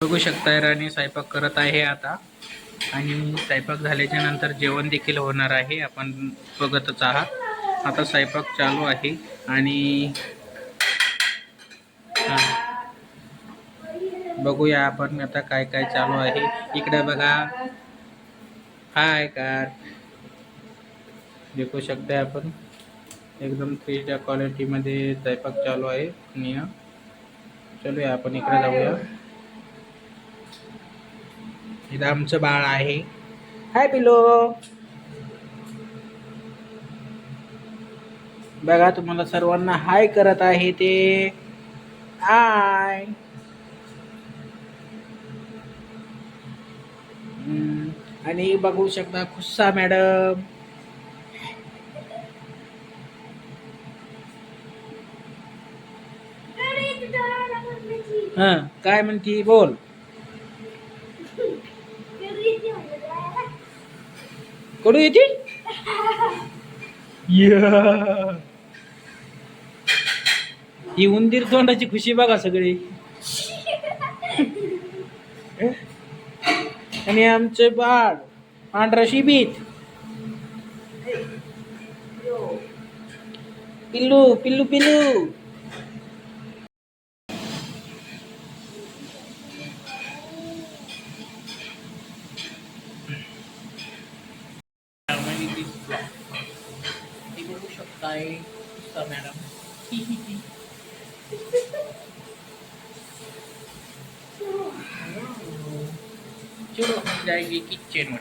बघू शकताय राणी स्वयंपाक करत आहे आता. आणि स्वयंपाक झाल्याच्यानंतर जेवण देखील होणार आहे. आपण बघतच आहात. आता स्वयंपाक चालू आहे आणि बघूया आपण आता काय काय चालू आहे. इकडे बघा. हाय कार. देखू शकताय आपण. एकदम थ्री स्टार क्वालिटीमध्ये स्वयंपाक चालू आहे. चलूया आपण इकडे जाऊया. इथं आमचं बाळ आहे. हाय पिलो बघा तुम्हाला सर्वांना हाय करत आहे ते. हाय. आणि बघू शकता खुस्सा मॅडम. हा काय म्हणती बोल. कडू येते? या. ही उंदीर तोंडाची खुशी बघा सगळी. आणि आमचे बाळ पांढरा शिबीत पिल्लू पिल्लू पिल्लू. बघू शकताय नुसता मॅडम चलो हम जाएंगे किचन में